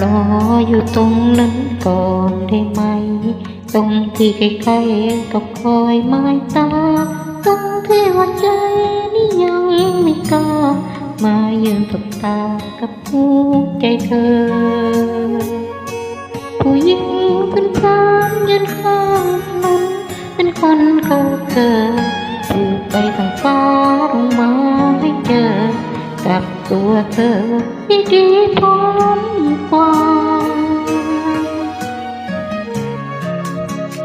รออยู่ตรงนั้นก่อนได้ไหม ตรงที่ใกล้ๆกับคอยไม้ตา ตรงที่หัวใจนี่ยังไม่กล้า มายืนตบตากับหัวใจเธอ ผู้หญิงเป็นพรานยืนข้างถนนเป็นคนเขาเกิดอยู่ไปทางฟ้าลงมา กับตัวเธอที่ดีพร้อมกว่า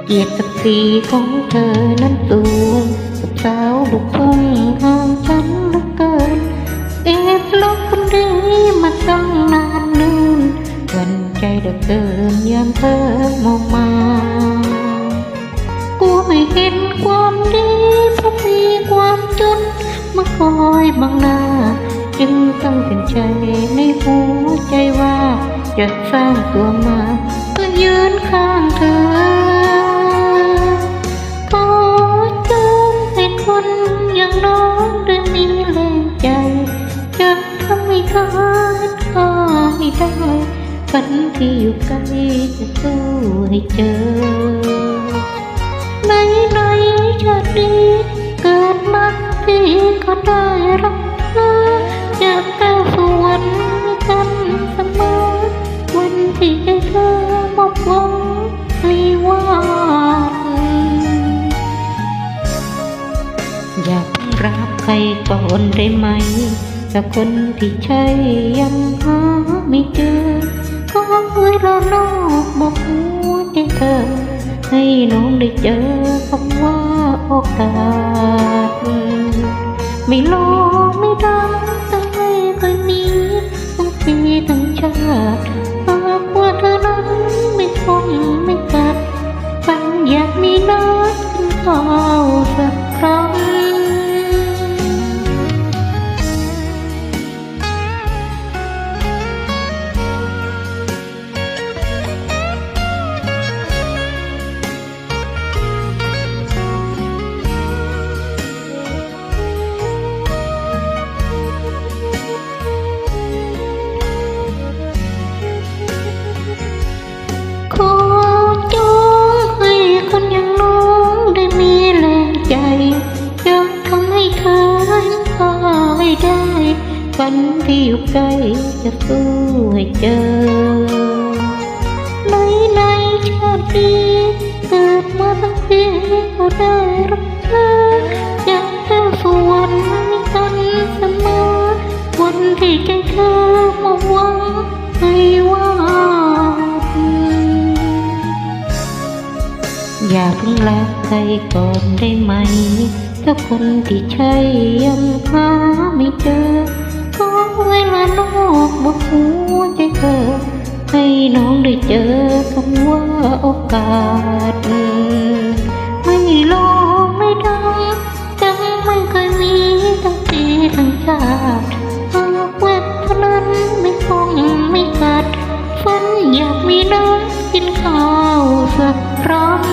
เกียรติศักดิ์ศรีของเธอนั้นสูงกับสาวลูกทุ่งห่างฉันเหลือเกินเอ็ดลบคนดีมาตั้งนานลืนวันใจเดือเกินยามเธอมองมา กูไม่เห็นความดีเพราะมีความจน มาคอยบังหน้า จึงต้องเป็นใจในหัวใจว่า จะสร้างตัวมาเพื่อยืนข้างเธอขอจงให้คนอย่างน้องได้มีแรงใจจะทำให้เขาข้าให้ได้ฝันที่อยู่ไกลจะสู้ให้เจอในในชาตินี้ ที่ก็ได้รับอจะก้าวสวรรค์กันเสมอวันที่เธอมอบหวังให้ว่าอยากรักใครก่อนได้ไหมแต่คนที่ใช่ยังหาไม่เจอ ก็เวลานอกบอกหัวใจเธอ ให้น้องได้เจอคำว่าโอกาส ไม่รอไม่ได้ต้องไม่คนนี้ต้องปีทั้งชาติหากว่าเธอนั้นไม่คงไม่กัดฝันอยากมีนัดกินข้าวสัก ได้ฝันที่อยู่ใกล้จะสู้ให้เจอในในชาตินี้เกิดมาทั้งทีก็ได้รับเธอจะเจ้าสวรรค์มีกันเสมอวันที่ใจเธอมาหวังให้ว่าอย่าเพิ่งรักใครก่อนได้ไหม สักคนที่ใช่ยังหาไม่เจอก็เวลานอกบอกหัวใจเธอ ให้น้องได้เจอคำว่าโอกาส ไม่โลกไม่ดังจังไม่เคยมีตั้งปีตั้งชาติหากเวทนั้นไม่คงไม่ขาดฝันอยากมีน้องกินข้าวสักครั้ง